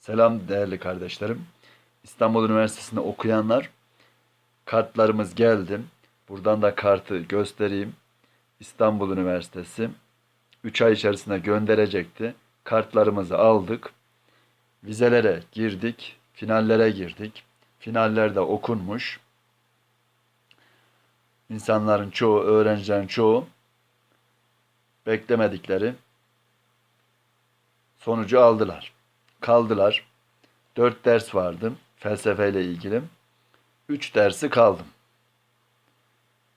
Selam değerli kardeşlerim. İstanbul Üniversitesi'nde okuyanlar kartlarımız geldi. Buradan da kartı göstereyim. İstanbul Üniversitesi 3 ay içerisinde gönderecekti. Kartlarımızı aldık. Vizelere girdik. Finallere girdik. Finallerde okunmuş. İnsanların çoğu, öğrencilerin çoğu beklemedikleri sonucu aldılar. Kaldılar. Dört ders vardı felsefeyle ilgili. Üç dersi kaldım.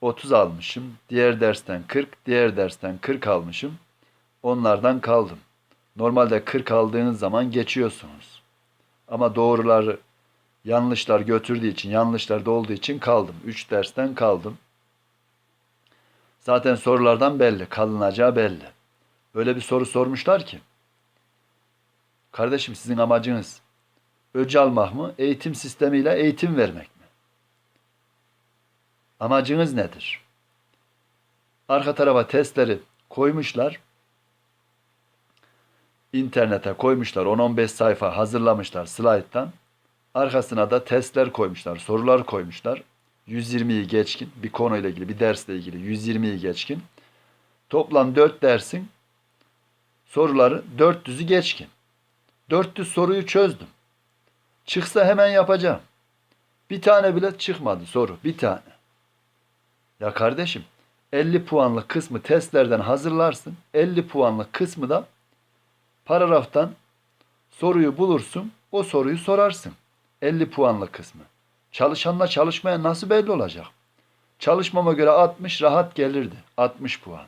30 almışım. Diğer dersten 40, diğer dersten 40 almışım. Onlardan kaldım. Normalde 40 aldığınız zaman geçiyorsunuz. Ama doğruları yanlışlar götürdüğü için, yanlışlar da olduğu için kaldım. 3 dersten kaldım. Zaten sorulardan belli, kalınacağı belli. Öyle bir soru sormuşlar ki. Kardeşim sizin amacınız öc almak mı, eğitim sistemiyle eğitim vermek mi? Amacınız nedir? Arka tarafa testleri koymuşlar. İnternete koymuşlar. 10-15 sayfa hazırlamışlar slayttan. Arkasına da testler koymuşlar, sorular koymuşlar. 120'yi geçkin, bir konuyla ilgili, bir dersle ilgili 120'yi geçkin. Toplam 4 dersin soruları 400'ü geçkin. 400 soruyu çözdüm. Çıksa hemen yapacağım. Bir tane bile çıkmadı soru. Bir tane. Ya kardeşim 50 puanlık kısmı testlerden hazırlarsın. 50 puanlık kısmı da paragraftan soruyu bulursun. O soruyu sorarsın. 50 puanlık kısmı. Çalışanla çalışmayan nasıl belli olacak? Çalışmama göre 60 rahat gelirdi. 60 puan.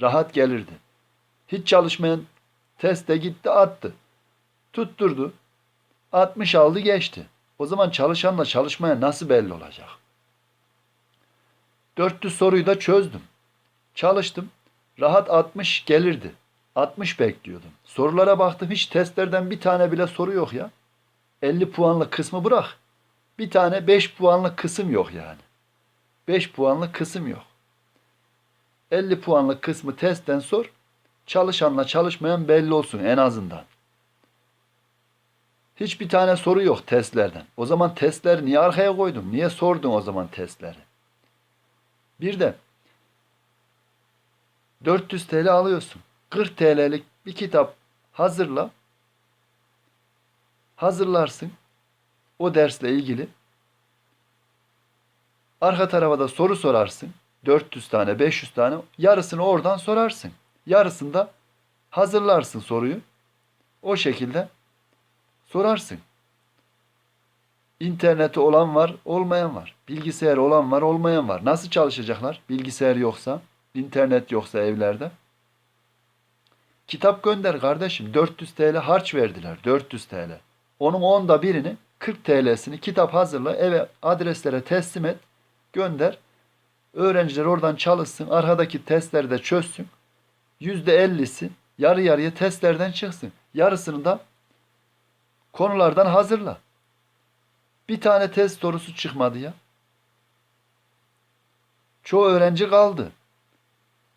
Rahat gelirdi. Hiç çalışmayan teste gitti attı. Tutturdu. 60 aldı geçti. O zaman çalışanla çalışmaya nasıl belli olacak? 400 soruyu da çözdüm. Çalıştım. Rahat 60 gelirdi. 60 bekliyordum. Sorulara baktım hiç testlerden bir tane bile soru yok ya. 50 puanlık kısmı bırak. Bir tane 5 puanlık kısım yok yani. 5 puanlık kısım yok. 50 puanlık kısmı testten sor. Çalışanla çalışmayan belli olsun en azından. Hiçbir tane soru yok testlerden. O zaman testleri niye arkaya koydun? Niye sordun o zaman testleri? Bir de 400 TL alıyorsun. 40 TL'lik bir kitap hazırla. Hazırlarsın. O dersle ilgili. Arka tarafa da soru sorarsın. 400 tane, 500 tane. Yarısını oradan sorarsın. Yarısında hazırlarsın soruyu. O şekilde sorarsın. İnterneti olan var, olmayan var. Bilgisayar olan var, olmayan var. Nasıl çalışacaklar? Bilgisayar yoksa, internet yoksa evlerde. Kitap gönder kardeşim. 400 TL harç verdiler. 400 TL. Onun onda birini 40 TL'sini kitap hazırla eve adreslere teslim et. Gönder. Öğrenciler oradan çalışsın. Arkadaki testleri de çözsün. %50'si yarı yarıya testlerden çıksın. Yarısını da konulardan hazırla. Bir tane test sorusu çıkmadı ya. Çoğu öğrenci kaldı.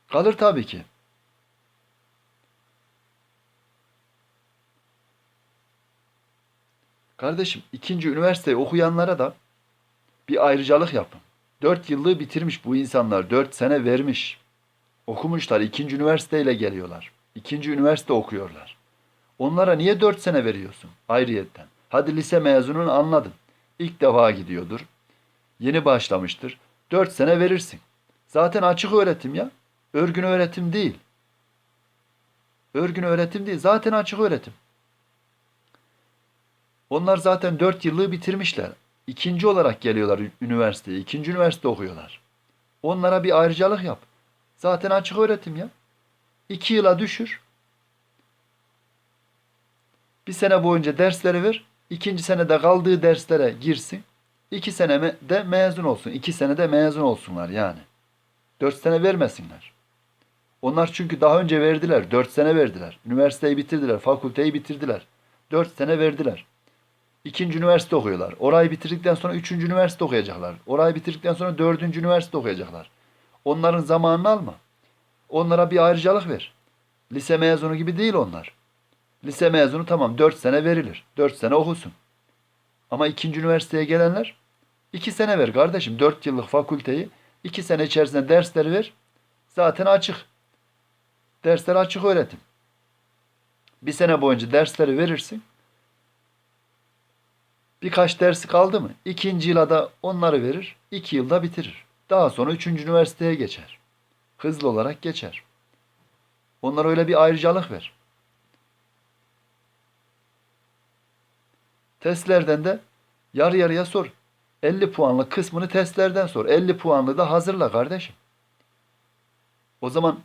Kalır tabii ki. Kardeşim ikinci üniversiteyi okuyanlara da bir ayrıcalık yapın. Dört yıllığı bitirmiş bu insanlar. Dört sene vermiş. Okumuşlar. ikinci üniversiteyle geliyorlar. İkinci üniversite okuyorlar. Onlara niye dört sene veriyorsun ayrıyetten? Hadi lise mezununu anladım. İlk defa gidiyordur. Yeni başlamıştır. Dört sene verirsin. Zaten açık öğretim ya. Örgün öğretim değil. Örgün öğretim değil. Zaten açık öğretim. Onlar zaten dört yıllığı bitirmişler. İkinci olarak geliyorlar üniversiteye. İkinci üniversite okuyorlar. Onlara bir ayrıcalık yap. Zaten açık öğretim ya. İki yıla düşür. Bir sene boyunca dersleri ver. İkinci senede kaldığı derslere girsin. İki sene de mezun olsun. İki senede mezun olsunlar yani. Dört sene vermesinler. Onlar çünkü daha önce verdiler. Dört sene verdiler. Üniversiteyi bitirdiler. Fakülteyi bitirdiler. Dört sene verdiler. İkinci üniversite okuyorlar. Orayı bitirdikten sonra üçüncü üniversite okuyacaklar. Orayı bitirdikten sonra dördüncü üniversite okuyacaklar. Onların zamanını alma. Onlara bir ayrıcalık ver. Lise mezunu gibi değil onlar. Lise mezunu tamam 4 sene verilir. 4 sene okusun. Ama ikinci üniversiteye gelenler 2 sene ver kardeşim. 4 yıllık fakülteyi 2 sene içerisinde dersleri ver. Zaten açık. Dersler açık öğretim. Bir sene boyunca dersleri verirsin. Birkaç dersi kaldı mı? İkinci yıla da onları verir. iki yılda bitirir. Daha sonra üçüncü üniversiteye geçer. Hızlı olarak geçer. Onlara öyle bir ayrıcalık ver. Testlerden de yarı yarıya sor. 50 puanlık kısmını testlerden sor. 50 puanlı da hazırla kardeşim. O zaman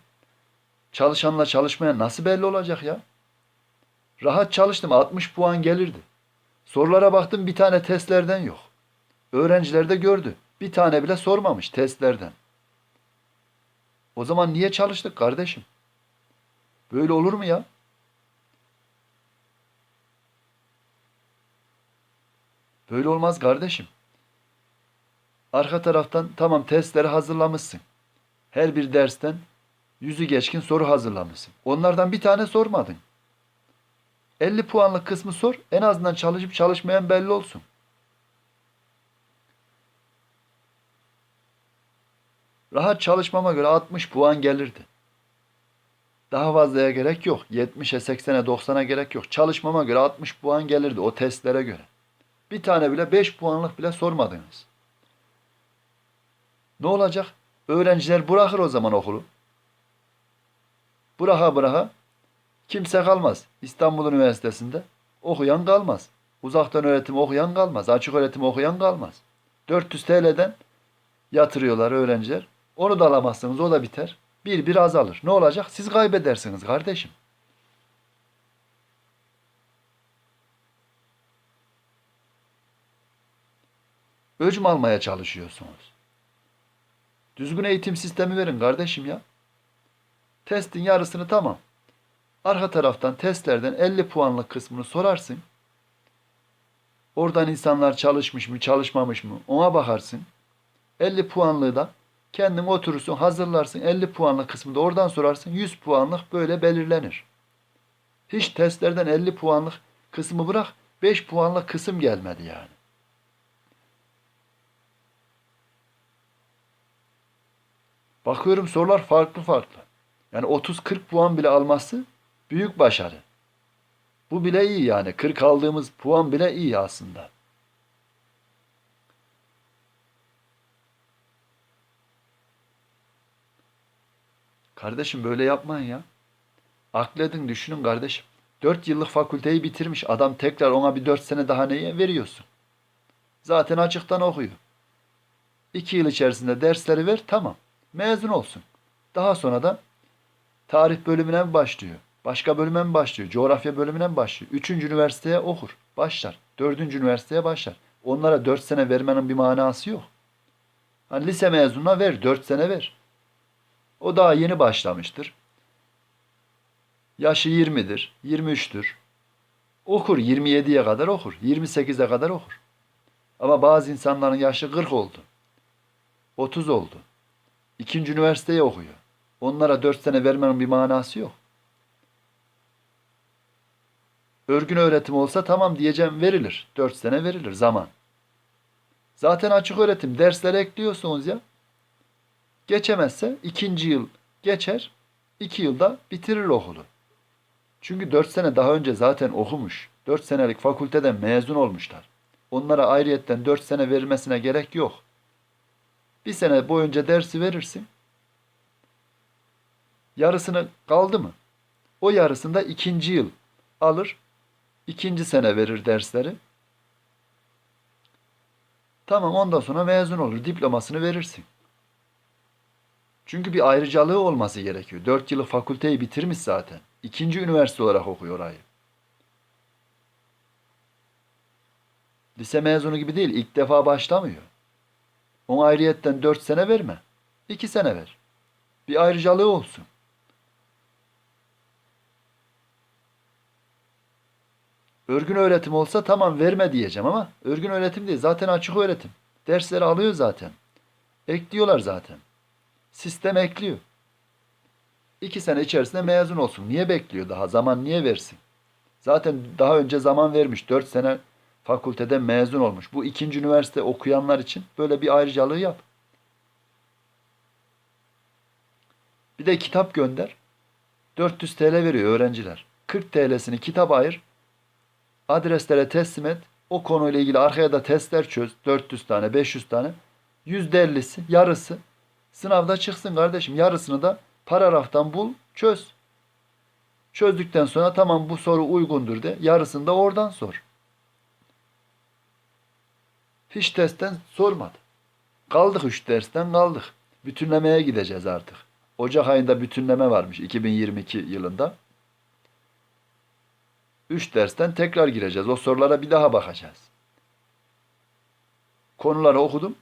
çalışanla çalışmayan nasıl belli olacak ya? Rahat çalıştım 60 puan gelirdi. Sorulara baktım bir tane testlerden yok. Öğrenciler de gördü. Bir tane bile sormamış testlerden. O zaman niye çalıştık kardeşim? Böyle olur mu ya? Böyle olmaz kardeşim. Arka taraftan tamam testleri hazırlamışsın. Her bir dersten yüzü geçkin soru hazırlamışsın. Onlardan bir tane sormadın. 50 puanlık kısmı sor. En azından çalışıp çalışmayan belli olsun. Rahat çalışmama göre 60 puan gelirdi. Daha fazlaya gerek yok. 70'e, 80'e, 90'a gerek yok. Çalışmama göre 60 puan gelirdi o testlere göre. Bir tane bile 5 puanlık bile sormadınız. Ne olacak? Öğrenciler bırakır o zaman okulu. Bıraka bıraka kimse kalmaz. İstanbul Üniversitesi'nde okuyan kalmaz. Uzaktan öğretim okuyan kalmaz. Açık öğretim okuyan kalmaz. 400 TL'den yatırıyorlar öğrenciler. Onu da alamazsınız o da biter. Bir bir azalır. Ne olacak? Siz kaybedersiniz kardeşim. Öcüm almaya çalışıyorsunuz. Düzgün eğitim sistemi verin kardeşim ya. Testin yarısını tamam. Arka taraftan testlerden 50 puanlık kısmını sorarsın. Oradan insanlar çalışmış mı, çalışmamış mı ona bakarsın. 50 puanlığı da kendin oturursun, hazırlarsın. 50 puanlık kısmını da oradan sorarsın. 100 puanlık böyle belirlenir. Hiç testlerden 50 puanlık kısmı bırak, 5 puanlık kısım gelmedi yani. Bakıyorum sorular farklı farklı. Yani 30-40 puan bile alması büyük başarı. Bu bile iyi yani. 40 aldığımız puan bile iyi aslında. Kardeşim böyle yapmayın ya. Akledin düşünün kardeşim. 4 yıllık fakülteyi bitirmiş adam tekrar ona bir 4 sene daha neye veriyorsun? Zaten açıktan okuyor. 2 yıl içerisinde dersleri ver tamam. Mezun olsun. Daha sonra da tarih bölümüne mi başlıyor? Başka bölüme mi başlıyor? Coğrafya bölümüne mi başlıyor? Üçüncü üniversiteye okur. Başlar. Dördüncü üniversiteye başlar. Onlara dört sene vermenin bir manası yok. Hani lise mezununa ver. Dört sene ver. O daha yeni başlamıştır. Yaşı 20'dir, 23'tür. Okur 27'ye kadar okur, 28'e kadar okur. Ama bazı insanların yaşı 40 oldu. 30 oldu. İkinci üniversiteye okuyor. Onlara 4 sene vermenin bir manası yok. Örgün öğretim olsa tamam diyeceğim verilir. 4 sene verilir zaman. Zaten açık öğretim derslere ekliyorsunuz ya. Geçemezse ikinci yıl geçer, iki yılda bitirir okulu. Çünkü dört sene daha önce zaten okumuş. Dört senelik fakülteden mezun olmuşlar. Onlara ayrıyetten dört sene verilmesine gerek yok. Bir sene boyunca dersi verirsin. Yarısını kaldı mı? O yarısında ikinci yıl alır. ikinci sene verir dersleri. Tamam ondan sonra mezun olur. Diplomasını verirsin. Çünkü bir ayrıcalığı olması gerekiyor. Dört yıllık fakülteyi bitirmiş zaten. İkinci üniversite olarak okuyor orayı. Lise mezunu gibi değil. ilk defa başlamıyor. Ona ayrıyetten dört sene verme. İki sene ver. Bir ayrıcalığı olsun. Örgün öğretim olsa tamam verme diyeceğim ama örgün öğretim değil. Zaten açık öğretim. Dersleri alıyor zaten. Ekliyorlar zaten. Sistem ekliyor. İki sene içerisinde mezun olsun. Niye bekliyor daha? Zaman niye versin? Zaten daha önce zaman vermiş. 4 sene fakülteden mezun olmuş. Bu ikinci üniversite okuyanlar için böyle bir ayrıcalığı yap. Bir de kitap gönder. 400 TL veriyor öğrenciler. 40 TL'sini kitaba ayır. Adreslere teslim et. O konuyla ilgili arkaya da testler çöz. 400 tane, 500 tane. %50'si, yarısı sınavda çıksın kardeşim. Yarısını da paragraftan bul, çöz. Çözdükten sonra tamam bu soru uygundur de. Yarısını da oradan sor. Hiç testten sormadı. Kaldık 3 dersten kaldık. Bütünlemeye gideceğiz artık. Ocak ayında bütünleme varmış 2022 yılında. 3 dersten tekrar gireceğiz. O sorulara bir daha bakacağız. Konuları okudum.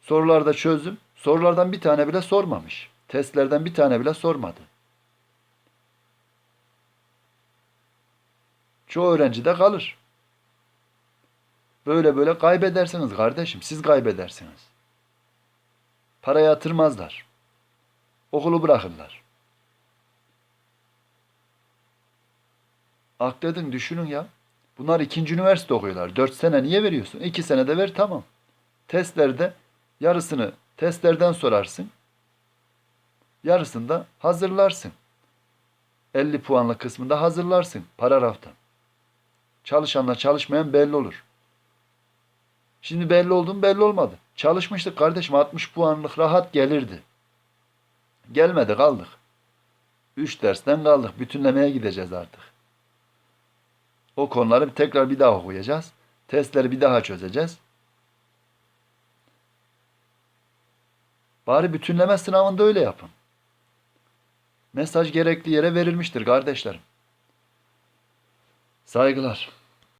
Soruları da çözdüm. Sorulardan bir tane bile sormamış. Testlerden bir tane bile sormadı. Çoğu öğrenci de kalır. Böyle böyle kaybedersiniz kardeşim. Siz kaybedersiniz. Para yatırmazlar. Okulu bırakırlar. Akledin düşünün ya. Bunlar ikinci üniversite okuyorlar. Dört sene niye veriyorsun? İki sene de ver tamam. Testlerde yarısını testlerden sorarsın. Yarısını da hazırlarsın. 50 puanlı kısmında hazırlarsın paragraftan. Çalışanla çalışmayan belli olur. Şimdi belli oldu mu belli olmadı. Çalışmıştık kardeşim 60 puanlık rahat gelirdi. Gelmedi kaldık. 3 dersten kaldık. Bütünlemeye gideceğiz artık. O konuları tekrar bir daha okuyacağız. Testleri bir daha çözeceğiz. Bari bütünleme sınavında öyle yapın. Mesaj gerekli yere verilmiştir kardeşlerim. Saygılar.